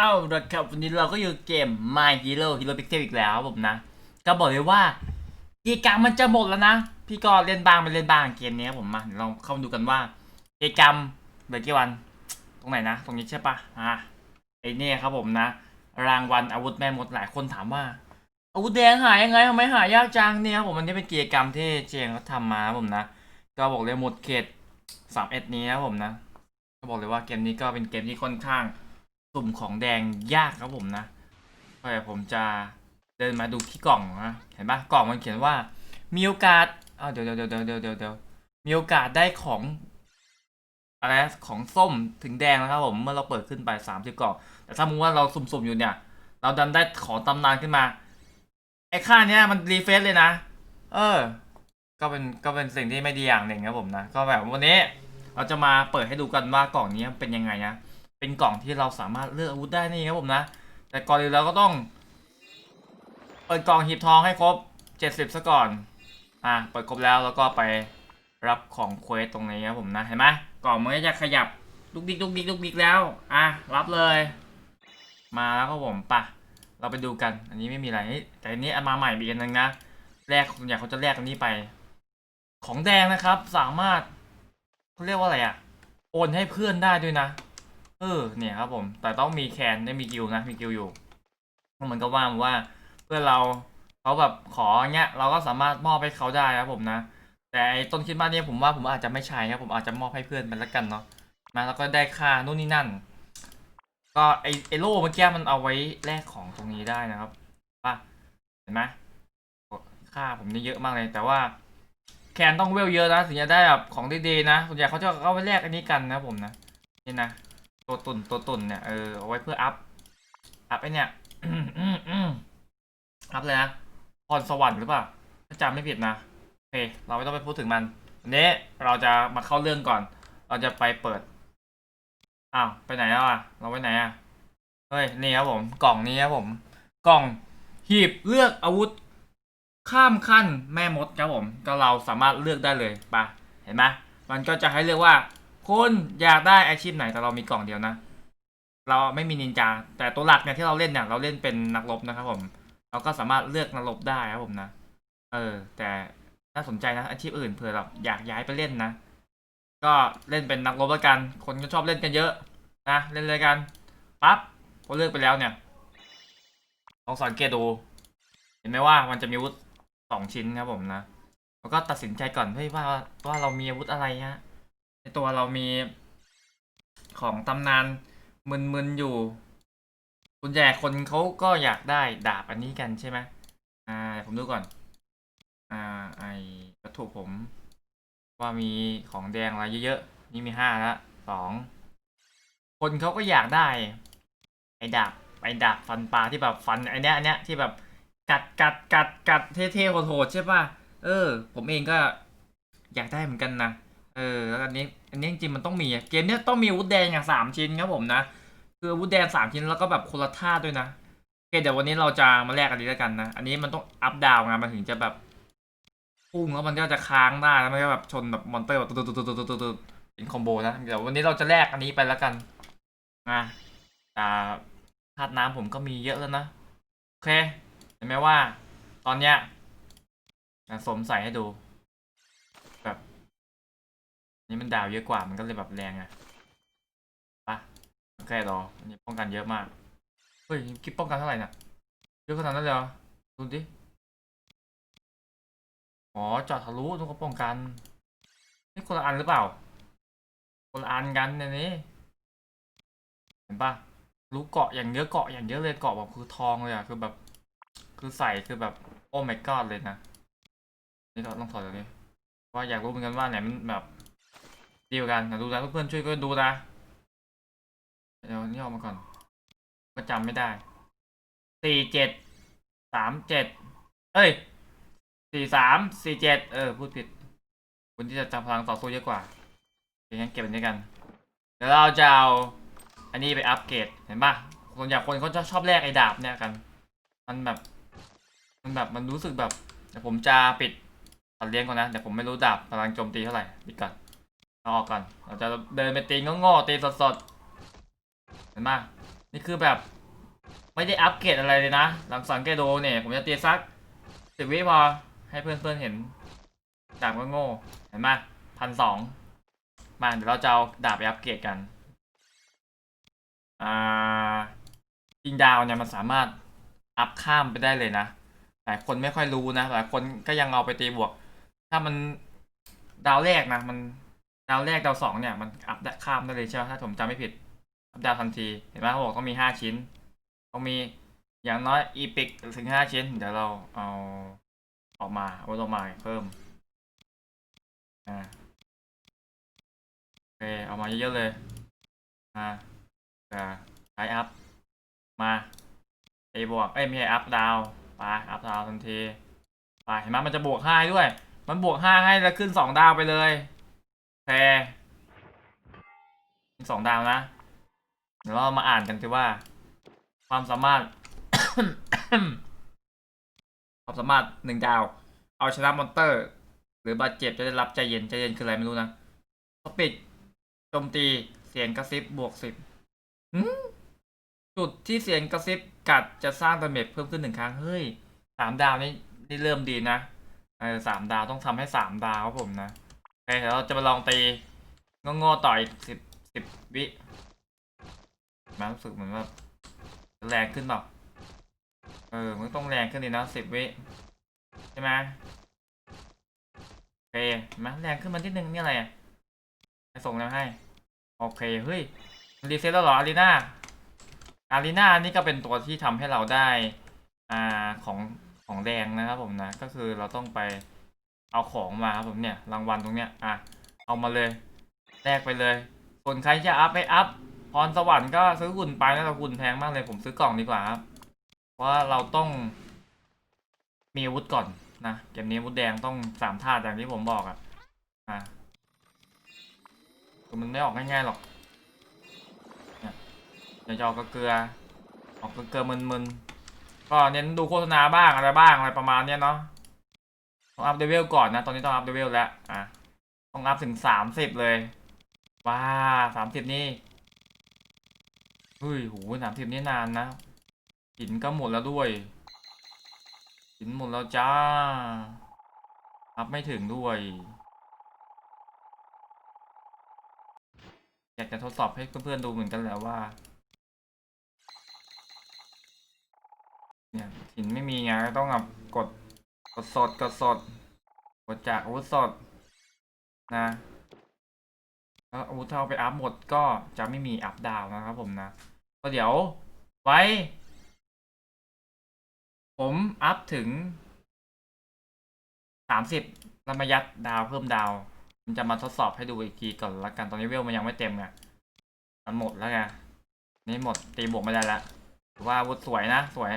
เอ้าละครับวันนี้เราก็อยู่เกม My Hero Hero Pixel อีกแล้วครับผมนะ ก็บอกเลยว่ากิจกรรมมันจะหมดแล้วนะ พี่ก็เล่นบ้างไม่เล่นบ้างเกมนี้ครับผมมาเดี๋ยวเราเข้ามาดูกันว่ากิจกรรมเหลือกี่วัน ตรงไหนนะ ตรงนี้ใช่ปะอ่าไอเนี่ยครับผมนะ รางวัลอาวุธแม่มดหลายคนถามว่า อาวุธแดงหายยังไงทำไมหายากจังเนี่ยครับผมมันนี้เป็นกิจกรรมที่เจงเขาทำมาครับผมนะ ก็บอกเลยหมดเขตสามเอ็ดนี้นะครับผมนะ ก็บอกเลยว่าเกมนี้ก็เป็นเกมที่ค่อนข้าง สุ่มของแดงยากครับผมนะก็เดี๋ยวผมจะเดินมาดูที่กล่องนะเห็นปะกล่องมันเขียนว่า มีโอกาสอ้าวเดี๋ยวเดี๋ยวเดี๋ยวเดี๋ยวเดี๋ยวเดี๋ยวมีโอกาสได้ของอะไรของส้มถึงแดงนะครับผมเมื่อเราเปิดขึ้นไปสามสิบกล่อง แต่ถ้ามุติว่าเราสุ่มๆอยู่เนี่ย เราดันได้ของตำนานขึ้นมา ไอ้ค่าเนี้ยมันรีเฟซเลยนะ เออ ก็เป็นก็เป็นสิ่งที่ไม่ดีอย่างหนึ่งครับผมนะ ก็แบบวันนี้เราจะมาเปิดให้ดูกันว่ากล่องนี้เป็นยังไงนะ เป็นกล่องที่เราสามารถเลือกอาวุธได้นี่ครับผมนะ แต่ก่อนอื่นเราก็ต้อง เปิดกล่องหีบทองให้ครบ 70ซะก่อน อะเปิดครบแล้วแล้วก็ไปรับของเควสตรงนี้ครับผมนะ เห็นไหมกล่องมันก็จะขยับลุกดิกลุกดิกลุกดิกแล้ว อะรับเลย มาแล้วครับผมปะเราไปดูกัน อันนี้ไม่มีอะไร แต่อันนี้อันมาใหม่อีกอันนึงนะ แรกส่วนใหญ่เขาจะแลกอันนี้ไป ของแดงนะครับ สามารถเขาเรียกว่าอะไรอะ โอนให้เพื่อนได้ด้วยนะ เออเนี่ยครับผม แต่ต้องมีแคนได้มีกิลนะมีกิลอยู่เหมือนกับว่าว่าเพื่อนเราเขาแบบขอเงี้ยเราก็สามารถมอบให้เขาได้ครับผมนะ แต่ไอ้ต้นคิดมาเนี่ยผมว่าผมอาจจะไม่ใช่ครับผมอาจจะมอบให้เพื่อนไปแล้วกันเนาะนะแล้วก็ได้ค่านู่นนี่นั่น ก็ไอไอโล่เมื่อกี้มันเอาไว้แลกของตรงนี้ได้นะครับป่ะเห็นไหมค่าผมนี่เยอะมากเลย แต่ว่าแคนต้องเวลเยอะนะถึงจะได้แบบของดีๆนะส่วนใหญ่เขาจะเอาไปแลกอันนี้กันนะผมนะนี่นะ ตัวตุนตัวตุนเนี่ยเออเอาไว้เพื่ออัพ อัพไอเนี่ยอัพเลยนะพรสวรรค์หรือเปล่าถ้าจำไม่ผิดนะโอเค เราไม่ต้องไปพูดถึงมันวันนี้เราจะมาเข้าเรื่องก่อน เราจะไปเปิดอ้าวไปไหนแล้วอะ เราไปไหนอะเฮ้ยนี่ครับผมกล่องนี้ครับผม กล่องหีบเลือกอาวุธ ข้ามขั้นแม่มดครับผม ก็เราสามารถเลือกได้เลยปะเห็นไหมมันก็จะให้เลือกว่า คุณอยากได้อาชีพไหนแต่เรามีกล่องเดียวนะ เราไม่มีนินจา แต่ตัวหลักเนี่ยที่เราเล่นเนี่ยเราเล่นเป็นนักรบนะครับผม เราก็สามารถเลือกนักรบได้ครับผมนะ เออ แต่น่าสนใจนะอาชีพอื่นเผื่อแบบอยากย้ายไปเล่นนะ ก็เล่นเป็นนักรบแล้วกัน คนก็ชอบเล่นกันเยอะนะเล่นเลยกันปั๊บพอเลือกไปแล้วเนี่ยลองสังเกตดู เห็นไหมว่ามันจะมีอาวุธสองชิ้นครับผมนะแล้วก็ตัดสินใจก่อนเฮ้ยว่าว่าเรามีอาวุธอะไรฮะ ตัวเรามีของตำนานมึนๆอยู่คุณแย่คนเขาก็อยากได้ดาบอันนี้กันใช่ไหมอ่าเดี๋ยวผมดูก่อน อ่า ไอวัตถุผม ว่ามีของแดงอะไรเยอะๆ นี่มีห้าละสอง คนเขาก็อยากได้ ไอดาบ ไอดาบฟันปลาที่แบบฟันไอเนี้ยอันเนี้ยที่แบบกัดกัดกัดกัดเท่ๆโหดๆใช่ป่ะ เออ ผมเองก็อยากได้เหมือนกันนะ เออแล้วอันนี้อันนี้จริงๆมันต้องมีเกมเนี้ยต้องมีวุธแดงอย่างสามชิ้นครับผมนะ คือวุธแดงสามชิ้นแล้วก็แบบคนละท่าด้วยนะโอเคเดี๋ยววันนี้เราจะมาแลกอันนี้แล้วกันนะ อันนี้มันต้องอัพดาวน์ไงมันถึงจะแบบพุ่งแล้วมันก็จะค้างได้แล้วมันก็แบบชนแบบมอนเตอร์แบบตุ๊ดตุ๊ดตุ๊ดตุ๊ดตุ๊ดตุ๊ดเป็นคอมโบนะเดี๋ยววันนี้เราจะแลกอันนี้ไปแล้วกันนะแต่ธาตุน้ำผมก็มีเยอะแล้วนะโอเคเห็นไหมว่า ตอนเนี้ยสมใส่ให้ดู นี่มันดาวเยอะกว่ามันก็เลยแบบแรงอะปะโอเครออันนี้ป้องกันเยอะมาก เฮ้ยคิดป้องกันเท่าไหร่น่ะเยอะขนาดนั้นเลยเหรอดูดิอ๋อเจอดทะลุต้องก็ป้องกันนี่คนละอันหรือเปล่า คนละอันกันในนี้ เห็นปะรู้เกาะอย่างเยอะเกาะอย่างเยอะเลยเกาะแบบคือทองเลยอะคือแบบ คือใส่คือแบบโอ้ my god เลยนะนี่เราต้องถอดตรงนี้ว่าอยากรู้เหมือนกันว่าไหนมันแบบ ดีกว่ากันนะดูนะเพื่อนๆช่วยก็ดูนะเดี๋ยวนี่ออกมาก่อน ก็จำไม่ได้สี่เจ็ดสามเจ็ดเอ้ยสี่สามสี่เจ็ดเออ พูดผิดคุณที่จะจำพลังต่อสู้เยอะกว่าอย่างนั้นเก็บอันนี้กัน เดี๋ยวเราจะเอาอันนี้ไปอัปเกรดเห็นปะคนอยากคนเขาจะชอบแลกไอ้ดาบเนี่ยกัน มันแบบ มันแบบมันรู้สึกแบบเดี๋ยวผมจะปิดตัดเลี้ยงก่อนนะเดี๋ยวผมไม่รู้ดาบพลังโจมตีเท่าไหร่ปิดก่อน ออกก่อน เราจะเดินไปตีงโง่ๆตีสดๆ เห็นปะนี่คือแบบ ไม่ได้อัปเกรดอะไรเลยนะ หลังสังเกตโดเนี่ย ผมจะตีสักสิบวิพอ ให้เพื่อนๆเห็น ดาบก็โง่ๆเห็นไหมพันสองมาเดี๋ยวเราจะเอาดาบไปอัปเกรดกัน อ่ายิงดาวเนี่ยมันสามารถอัพข้ามไปได้เลยนะ หลายคนไม่ค่อยรู้นะ หลายคนก็ยังเอาไปตีบวก ถ้ามันดาวแรกนะมัน ดาวแรกดาวสองเนี่ยมันอัพได้ข้ามได้เลยใช่ไหมถ้าผมจำไม่ผิด อัพดาวทันที เห็นไหมเขาบอกต้องมีห้าชิ้น ต้องมีอย่างน้อยอีพิกถึงห้าชิ้น เดี๋ยวเราเอาออกมาเอาออกมาเพิ่มอ่าโอเคเอามาเยอะๆเลยมาอ่าไลอัพมาไอบวกเอ้ยไม่ใช่อัพดาวไปอัพดาวทันทีไปเห็นไหมมันจะบวกห้าด้วย มันบวกห้าให้แล้วขึ้นสองดาวไปเลย แฟร์สองดาวนะ เดี๋ยวเรามาอ่านกันสิว่า ความสามารถ ความสามารถหนึ่งดาว เอาชนะมอนเตอร์ หรือบาดเจ็บจะได้รับใจเย็นใจเย็นคืออะไรไม่รู้นะสปิดโจมตีเสียงกระซิบบวกสิบจุดที่เสียงกระซิบกัดจะสร้างดาเมจเพิ่มขึ้นหนึ่งครั้งเฮ้ยสามดาวนี่นี่เริ่มดีนะเออสามดาวต้องทำให้สามดาวครับผมนะ เคเดี๋ยวเราจะมาลองตีงอๆต่อยสิบสิบวิมารู้สึกเหมือนว่าแรงขึ้นเปล่าเออ มันต้องแรงขึ้นดีนะสิบวิใช่ไหมโอเคเห็นแรงขึ้นมาที่หนึ่งนี่อะไรอะไปส่งแล้วให้ โอเค เฮ้ยรีเซ็ตแล้วเหรออารีนาอารีนานี่ก็เป็นตัวที่ทำให้เราได้ อ่าของของแดงนะครับผมนะ ก็คือเราต้องไป เอาของมาครับผมเนี่ยรางวัลตรงเนี้ยอะเอามาเลยแลกไปเลยส่วนใครจะอัพไปอัพพรสวรรค์ก็ซื้อหุ่นไปนะแต่หุ่นแพงมากเลยผมซื้อกล่องดีกว่าครับว่าเราต้องมีอาวุธก่อนนะเกมนี้อาวุธแดงต้องสามธาตุอย่างที่ผมบอกอะอะคือมันไม่ออกง่ายๆหรอกเนี่ยเดี๋ยวจะออกกระเกลือ ออกกระเกลือมึนๆก็เน้นดูโฆษณาบ้างอะไรบ้างอะไรประมาณเนี้ยเนาะ ต้องอัพเดเวลก่อนนะ ตอนนี้ต้องอัพเดเวลแล้วอะต้องอัพถึงสามสิบเลย ว้าสามสิบนี่เฮ้ยโหสามสิบนี่นานนะหินก็หมดแล้วด้วยหินหมดแล้วจ้ารับไม่ถึงด้วย อยากจะทดสอบให้เพื่อนๆดูเหมือนกันแล้วว่า เนี่ยหินไม่มีไงต้องแบบกด ดสดกดสดกดจากอาวุธสดนะแล้วอาวุธถ้าเอาไปอัพหมดก็จะไม่มีอัพดาวนะครับผมนะ ก็เดี๋ยวไว้ ผมอัพถึงสามสิบแล้วมายัดดาวเพิ่มดาวมันจะมาทดสอบให้ดูอีกทีก่อนละกันตอนนี้เวลมันยังไม่เต็มไงมันหมดแล้วไงนี่หมดตีบวกไม่ได้ละว่าอาวุธสวยนะ สวย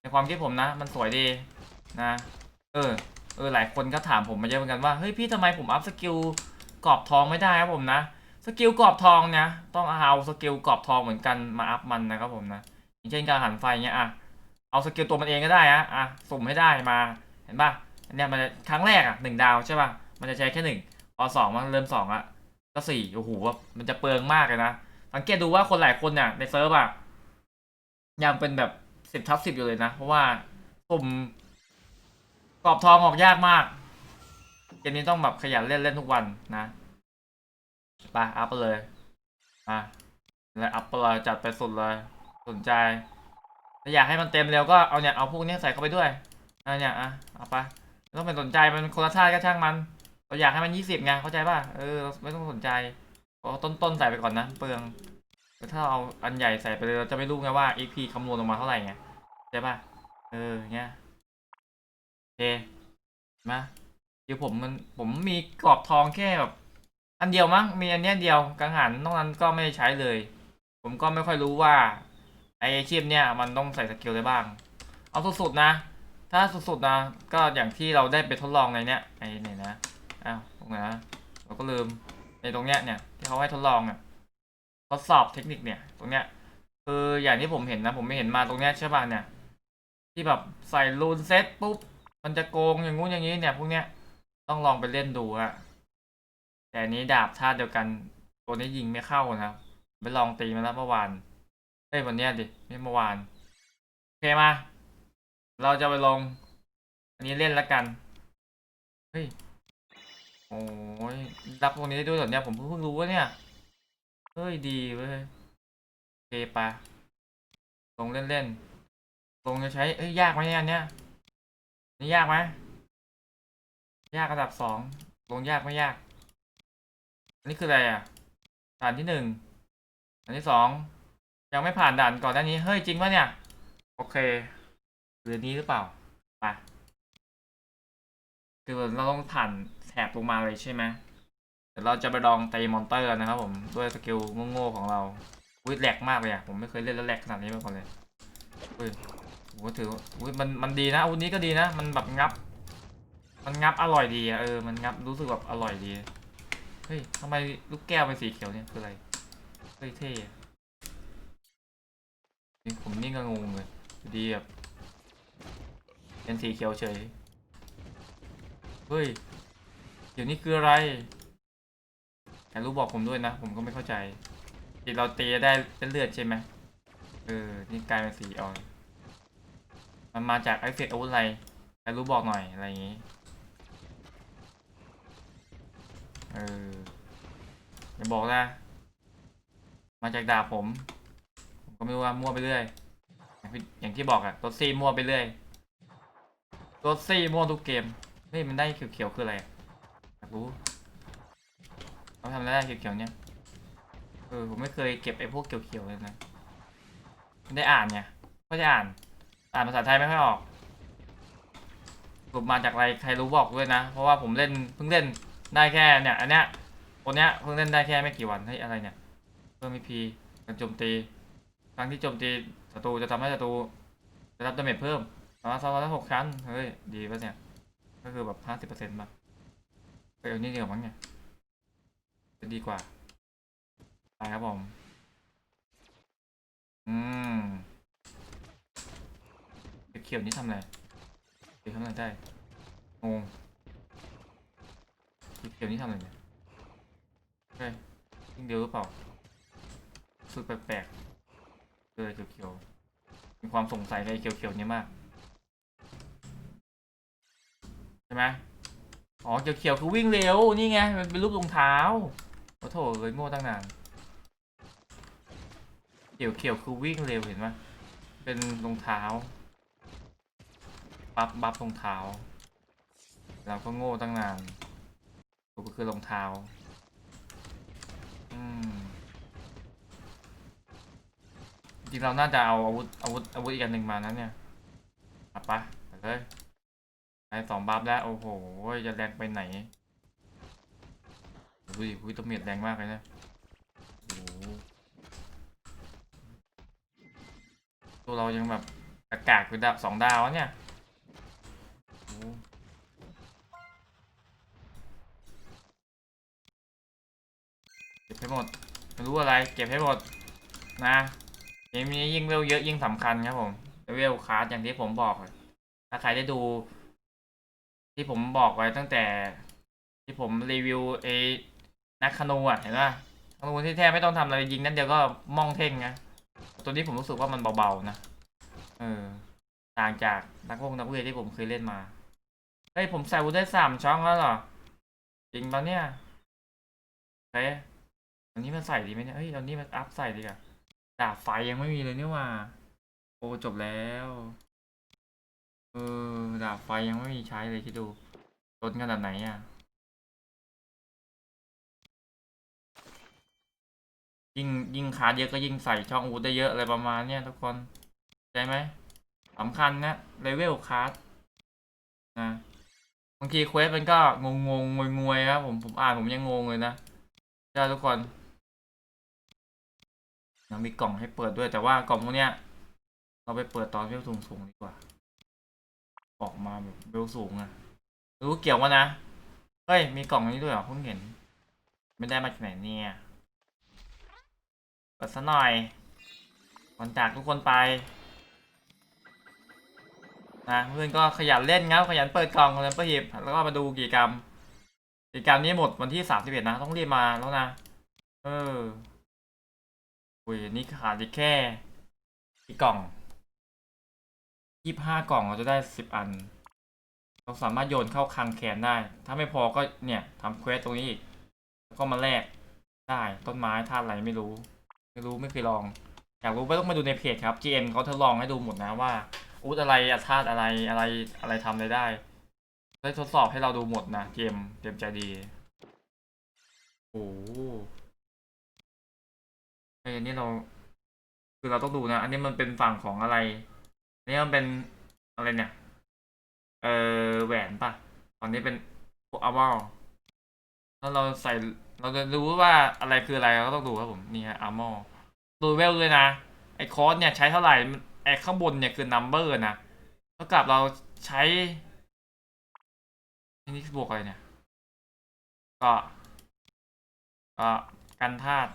ในความคิดผมนะ มันสวยดีนะ เออ เออ หลายคนก็ถามผมมาเยอะเหมือนกันว่า เฮ้ยพี่ทำไมผมอัพสกิลกรอบทองไม่ได้ครับผมนะ สกิลกรอบทองเนี่ยต้องเอาสกิลกรอบทองเหมือนกันมาอัพมันนะครับผมนะ อย่างเช่นการหันไฟเงี้ยอะ เอาสกิลตัวมันเองก็ได้อะอะสุ่มให้ได้มา เห็นป่ะอันเนี้ยมันครั้งแรกอะหนึ่งดาวใช่ป่ะ มันจะใช้แค่หนึ่งพอสองมันเริ่มสองอะก็สี่โอ้โหมันจะเปลืองมากเลยนะ สังเกตดูว่าคนหลายคนเนี่ยในเซิร์ฟอะยังเป็นแบบสิบทับสิบอยู่เลยนะ เพราะว่าสุ่ม กรอบทองออกยากมาก เกมนี้ต้องแบบขยันเล่นเล่นทุกวันนะไปอัพไปเลยอะแล้วอัพไปเลยจัดไปสุดเลย สนใจถ้าอยากให้มันเต็มเร็วก็เอาเนี่ยเอาพวกนี้ใส่เข้าไปด้วยอันเนี่ยอะเอาไปไม่ต้องเป็นสนใจมันคนละชาติก็ช่างมัน เราอยากให้มันยี่สิบไงเข้าใจป่ะเออไม่ต้องสนใจเอาต้นต้นๆใส่ไปก่อนนะเปลืองแต่ถ้าเอาอันใหญ่ใส่ไปเลยเราจะไม่รู้ไงว่า EP คำนวณออกมาเท่าไหร่ไงเข้าใจป่ะเออเงี้ย เคมาเดี๋ยวผมมันผมมีกรอบทองแค่แบบอันเดียวมั้งมีอันเนี้ยเดียวกังหันนอกนั้นก็ไม่ใช้เลย ผมก็ไม่ค่อยรู้ว่าไออาชีพเนี่ยมันต้องใส่สกิลอะไรบ้าง เอาสุดๆนะ ถ้าสุดๆนะ ก็อย่างที่เราได้ไปทดลองในเนี้ยไอเนี่ยนะอ้าวตรงไหนนะเราก็ลืมในตรงเนี้ยเนี่ยที่เขาให้ทดลองอะทดสอบเทคนิคเนี่ยตรงเนี้ยคืออย่างที่ผมเห็นนะ ผมไม่เห็นมาตรงเนี้ยใช่ป่ะเนี่ย ที่แบบใส่รูนเซตปุ๊บ มันจะโกงอย่างงู้นอย่างนี้เนี่ยพวกเนี้ยต้องลองไปเล่นดูอะแต่นี้ดาบท่าเดียวกันตัวนี้ยิงไม่เข้านะไปลองตีมาแล้วเมื่อวานเฮ้ยวันเนี้ยดิไม่เมื่อวานโอเคมา เราจะไปลง อันนี้เล่นแล้วกันเฮ้ยโอ้ยรับตรงนี้ได้ด้วยเหรอเนี่ยผมเพิ่งรู้ว่าเนี่ยเฮ้ยดีเว้ยโอเคปะลงเล่นๆลงจะใช้เอ้ยยากไหมเนี่ย นี่ยากไหมยากระดับสองลงยากไม่ยาก อันนี้คืออะไรอะ ด่านที่หนึ่งด่านที่สองยังไม่ผ่านด่านก่อนหน้านี้ เฮ้ยจริงปะเนี่ย โอเคเรือนี้หรือเปล่าไปคือเราต้องผ่านแถบลงมาเลยใช่ไหมเดี๋ยวเราจะไปลองตีมอนเตอร์นะครับผมด้วยสกิลโง่ๆของเราอุ้ยแหลกมากเลยอะผมไม่เคยเล่นแล้วแหลกขนาดนี้มาก่อนเลยอุ้ย โอ้ถืออุ้ยมันมันดีนะอาวุธนี้ก็ดีนะ มันแบบงับ มันงับอร่อยดีอะเออมันงับรู้สึกแบบอร่อยดี เฮ้ยทำไมลูกแก้วเป็นสีเขียวเนี่ยคืออะไรเฮ้ยเท่ผมนี่ก็งงเลยดีแบบเป็นสีเขียวเฉย เฮ้ย เดี๋ยวนี้คืออะไรใครรู้บอกผมด้วยนะ ผมก็ไม่เข้าใจที่เราตีได้เป็นเลือดใช่ไหมเออ นี่กลายเป็นสีอ่อน มันมาจากไอเฟกอาวุธอะไรใครรู้บอกหน่อยอะไรอย่างงี้ เอออย่าบอกนะ มาจากดาบผม ผมก็ไม่รู้ว่ามั่วไปเรื่อย อย่างที่อย่างที่บอกอะตัวซีมั่วไปเรื่อยตัวซีมั่วทุกเกม เฮ้ยมันได้เขียวๆคืออะไรอยากรู้เขาทำอะไรได้เขียวๆเนี่ย เออผมไม่เคยเก็บไอ้พวกเขียวๆเลยนะไม่ได้อ่านไงก็จะอ่าน อ่านภาษาไทยไม่ค่อยออกสรุปมาจากอะไรใครรู้บอกด้วยนะ เพราะว่าผมเล่นเพิ่งเล่นได้แค่เนี่ยอันเนี้ยคนเนี้ยเพิ่งเล่นได้แค่ไม่กี่วันเฮ้ยอะไรเนี่ยเพิ่มพีการโจมตีครั้งที่โจมตีศัตรูจะทำให้ศัตรูได้รับดาเมจเพิ่มสามารถซ้ำได้หกครั้งเฮ้ยดีป่ะเนี่ยก็คือแบบห้าสิบเปอร์เซ็นต์ป่ะไปเอานี่ดีกว่ามั้งเนี่ยจะดีกว่าไปครับผมอืม เขียวนี่ทำอะไรเขียวทำอะไรได้งงเขียวๆนี่ทำอะไรเนี่ยเฮ้ยยิ่งเดียวหรือเปล่าสึกแปลกๆเลยเขียวๆมีความสงสัยในเขียวๆนี้มากใช่ไหมอ๋อเขียวๆคือวิ่งเร็วนี่ไงมันเป็นรูปรองเท้าโอ้โถเลยโง่ตั้งนานเขียวๆคือวิ่งเร็วเห็นไหมเป็นรองเท้า ปั๊บบัฟรองเท้าเราก็โง่ตั้งนานก็คือรองเท้า อืมจริงเราน่าจะเอาอาวุธอาวุธอาวุธอีกอันหนึ่งมานะเนี่ยอาปะไปเลยไอสองบัฟแล้ว โอ้โห จะแรงไปไหนดูดิคุยตัวเมียดแรงมากเลยนะโอ้ตัวเรายังแบบอากาศคือดาวสองดาวเนี่ยู้อะไร เก็บให้หมดนะยิ่งมียิ่งเวลเยอะยิ่งสำคัญครับผมเวลคาร์ดอย่างที่ผมบอก ถ้าใครได้ดู ที่ผมบอกไว้ตั้งแต่ ที่ผมรีวิวเอนักคนูอะเห็นป่ะคนูที่แท้ไม่ต้องทำอะไรยิงนั่นเดียวก็มองเท่งนะตัวนี้ผมรู้สึกว่ามันเบาๆนะเออต่างจากนักวงนักเวทที่ผมเคยเล่นมาเฮ้ยผมใส่วุธได้สามช่องแล้วเหรอจริงปะเนี่ยเฮ้ย อันนี้มันใส่ดีไหมเนี่ยเฮ้ยอานี้มันอัพใส่ดีกว่าดาบไฟยังไม่มีเลยนี่หว่า โอ้จบแล้ว เออดาบไฟยังไม่มีใช้เลยคิดดูลดขนาดไหนอะยิ่งยิ่งคาร์ดเยอะก็ยิ่งใส่ช่องอาวุธได้เยอะอะไรประมาณเนี้ยทุกคนใจไหมสำคัญนะเลเวลคาร์ดนะบางทีเควสมันก็งงงงงวยงวยครับผมผมอ่านผมยังงงเลยนะใช่ทุกคน ยังมีกล่องให้เปิดด้วยแต่ว่ากล่องพวกเนี้ย เราไปเปิดตอนเวลสูงสูงๆดีกว่า ออกมาแบบเวลสูงอะรู้เกี่ยววะนะ เฮ้ย มีกล่องนี้ด้วยเหรอเพิ่งเห็น ไม่ได้มาจากไหนเนี่ยเปิดซะหน่อยก่อนจากทุกคนไปนะเพื่อนก็ขยันเล่นครับขยันเปิดกล่องขยันเปิดหยิบแล้วก็มาดูกิจกรรมกิจกรรมนี้หมดวันที่สามสิบเอ็ดนะ ต้องรีบมาแล้วนะ เออ อุ้ยนี่ขาดอีกแค่อีกกล่องยี่ห้ากล่องเราจะได้สิบอัน เราสามารถโยนเข้าคลังแขนได้ ถ้าไม่พอก็เนี่ยทำเควสตรงนี้อีกแล้วก็มาแลกได้ต้นไม้ธาตุอะไรไม่รู้ ไม่รู้ไม่เคยลอง อยากรู้ไม่ต้องมาดูในเพจครับ GM เขาทดลองให้ดูหมดนะว่าอูดอะไรอะธาตุอะไรอะไรอะไรทำอะไรได้ได้ทดสอบให้เราดูหมดนะ GM เตรียมใจดีโอ้ อ้ยอันนี้เรา คือเราต้องดูนะ อันนี้มันเป็นฝั่งของอะไร อันนี้มันเป็นอะไรเนี่ย เออแหวนปะตอนนี้เป็นพวกอัลบั้มแล้วเราใส่ เราจะรู้ว่าอะไรคืออะไรเราก็ต้องดูครับผม นี่ฮะอัลบั้มดูเวลด้วยนะ ไอ้คอร์สเนี่ยใช้เท่าไหร่ ไอ้ข้างบนเนี่ยคือนัมเบอร์นะเท่ากับเราใช้อันนี่คือบวกอะไรเนี่ย ก็ ก็กันธาตุ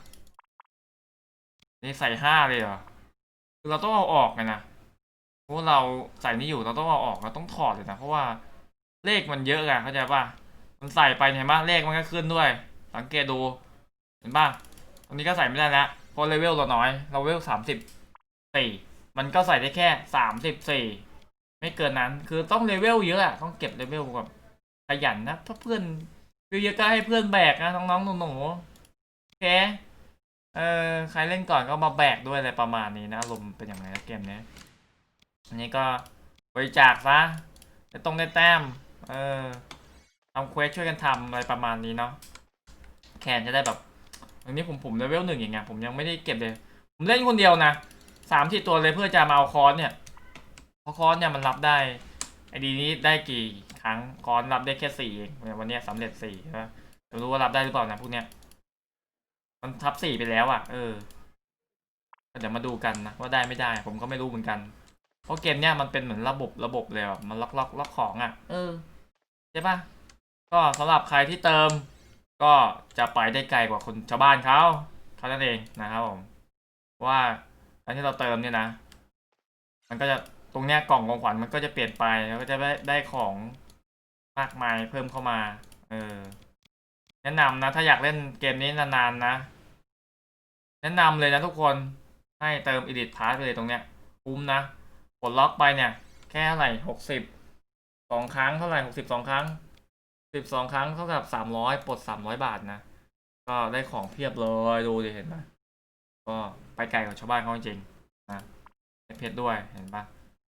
นี่ใส่ห้าเลยเหรอคือเราต้องเอาออกไงนะเพราะเราใส่นี่อยู่เราต้องเอาออกเราต้องถอดเลยนะเพราะว่าเลขมันเยอะไงเข้าใจป่ะมันใส่ไปเห็นป่ะเลขมันก็ขึ้นด้วย สังเกตดู เห็นป่ะตรงนี้ก็ใส่ไม่ได้แล้วเพราะเลเวลเราน้อยเราเลเวลสามสิบสี่มันก็ใส่ได้แค่สามสิบสี่ไม่เกินนั้นคือต้องเลเวลเยอะอะต้องเก็บเลเวลแบบขยันนะถ้าเพื่อนเยอะก็ให้เพื่อนแบกนะน้องๆหนูๆโอเค เออใครเล่นก่อนก็มาแบกด้วยอะไรประมาณนี้นะอารมณ์เป็นอย่างไรนะเกมนี้อันนี้ก็บริจาคซะได้ตรงได้แต้ม เออทำเควสช่วยกันทำอะไรประมาณนี้เนาะแคนจะได้แบบอันนี้ผมผมเลเวลหนึ่งอย่างเงี้ยผมยังไม่ได้เก็บเลย ผมเล่นคนเดียวนะสามที่ตัวเลยเพื่อจะมาเอาคอนเนี่ยเพราะคอนเนี่ยมันรับได้ไอดีนี้ได้กี่ครั้งคอนรับได้แค่สี่เองวันนี้สำเร็จสี่ใช่ไหมไม่รู้ว่ารับได้หรือเปล่านะพวกเนี้ย มันทับสี่ไปแล้วอะ เออก็เดี๋ยวมาดูกันนะว่าได้ไม่ได้ ผมก็ไม่รู้เหมือนกัน เพราะเกมเนี้ยมันเป็นเหมือนระบบระบบเลยอะมันล็อกล็อกล็อกของอะ เออใช่ปะก็สำหรับใครที่เติม ก็จะไปได้ไกลกว่าคนชาวบ้านเขาเท่านั้นเองนะครับผมว่าการที่เราเติมเนี่ยนะ มันก็จะตรงเนี้ยกล่องของขวัญมันก็จะเปลี่ยนไปแล้วก็จะได้ได้ของมากมายเพิ่มเข้ามา เออ แนะนำนะ ถ้าอยากเล่นเกมนี้นานๆนะ แนะนำเลยนะทุกคนให้เติม Elite Pass ไปเลยตรงเนี้ย คุ้มนะกดล็อกไปเนี่ย แค่เท่าไหร่หกสิบสองครั้งเท่าไหร่หกสิบสองครั้งสิบสองครั้งเท่ากับสามร้อยปลดสามร้อยบาทนะ ก็ได้ของเพียบเลยดูดิเห็นไหมก็ไปไกลกว่าชาวบ้านเขาจริงนะเพชรด้วยเห็นปะ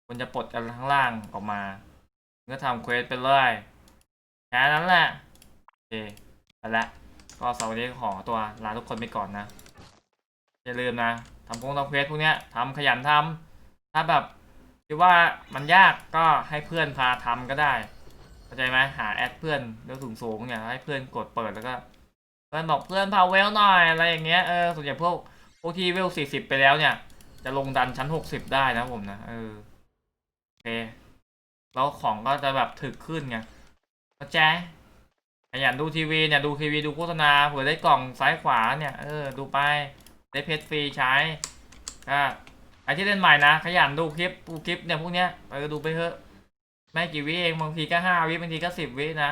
คุณจะปลดกันข้างล่างออกมาก็ทำเควสไปเลยแค่นั้นแหละโอเค ไปละก็สวัสดีขอตัวลาทุกคนไปก่อนนะ อย่าลืมนะทำโครงทำเควสพวกเนี้ยทำขยันทำถ้าแบบคิดว่ามันยากก็ให้เพื่อนพาทำก็ได้เข้าใจไหมหาแอดเพื่อนเรื่องสูงๆเนี่ยให้เพื่อนกดเปิดแล้วก็เพื่อนบอกเพื่อนพาเวลหน่อยอะไรอย่างเงี้ยเออส่วนใหญ่พวกพวกที่เวลสี่สิบไปแล้วเนี่ย จะลงดันชั้นหกสิบได้นะผมนะเออโอเคแล้วของก็จะแบบถึกขึ้นไงเข้าใจ ขยันดูทีวีเนี่ยดูทีวีดูโฆษณาเผื่อได้กล่องซ้ายขวาเนี่ยเออดูไปได้เพชรฟรีใช้ก็ใครที่เล่นใหม่นะขยันดูคลิปดูคลิปเนี่ยพวกเนี้ยเออดูไปเถอะไม่กี่วิเองบางทีก็ห้าวิบางทีก็สิบวินะ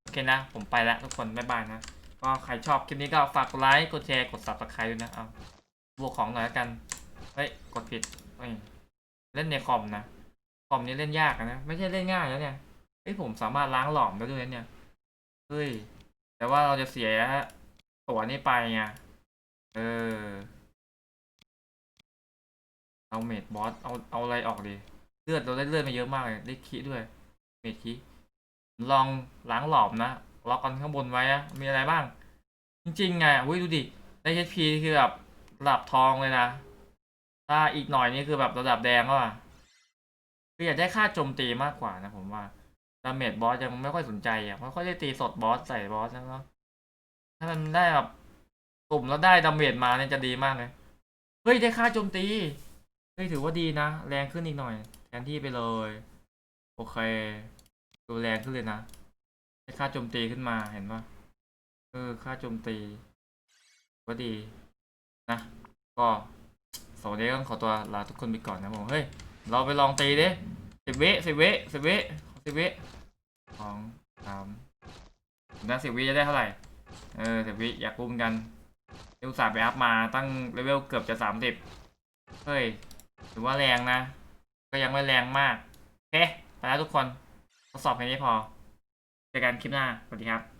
โอเคนะผมไปแล้วทุกคนบ๊ายบายนะก็ใครชอบคลิปนี้ก็ฝากกดไลค์กดแชร์กด subscribe ด้วยนะเอาบวกของหน่อยละกันเฮ้ยกดผิดเฮ้ยเล่นในคอมนะคอมนี้เล่นยากนะไม่ใช่เล่นง่ายแล้วเนี่ยเฮ้ยผมสามารถล้างหลอมได้ด้วยเนี่ย เฮ้ย แต่ว่าเราจะเสียตั๋วนี้ไปไง เออ เอาเมดบอส เอา เอาอะไรออกดี เลือดเราได้เลือดมาเยอะมากเลย ได้คีด้วย เมดคีลองล้างหลอมนะ ล็อกกันข้างบนไว้อะมีอะไรบ้าง จริงๆไงอุ้ยดูดิ ได้ HP คือแบบระดับทองเลยนะ ถ้าอีกหน่อยนี่คือแบบระดับแดงแล้วอะคืออยากได้ค่าโจมตีมากกว่านะผมว่า ดาเมจบอสยังไม่ค่อยสนใจอะไม่ค่อยได้ตีสดบอสใส่บอสนะเนาะถ้ามันได้แบบกลุ่มแล้วได้ดาเมจมาเนี่ยจะดีมากเลยเฮ้ยได้ค่าโจมตีเฮ้ยถือว่าดีนะแรงขึ้นอีกหน่อย แทนที่ไปเลย โอเค ดูแรงขึ้นเลยนะได้ค่าโจมตีขึ้นมาเห็นปะเออค่าโจมตีก็ดีนะก็สวัสดีต้องขอตัวลาทุกคนไปก่อนนะผมเฮ้ยเราไปลองตีดิสิบวิสิบวิสิบวิ สิบวิสองสามถึงได้สิบวิจะได้เท่าไหร่ เออสิบวิอยากรู้มกันเอลสาห์ไปอัพมาตั้งเลเวลเกือบจะสามสิบเฮ้ยถือว่าแรงนะ ก็ยังไม่แรงมาก โอเค ไปแล้วทุกคนทดสอบแค่นี้พอเจอกันคลิปหน้า สวัสดีครับ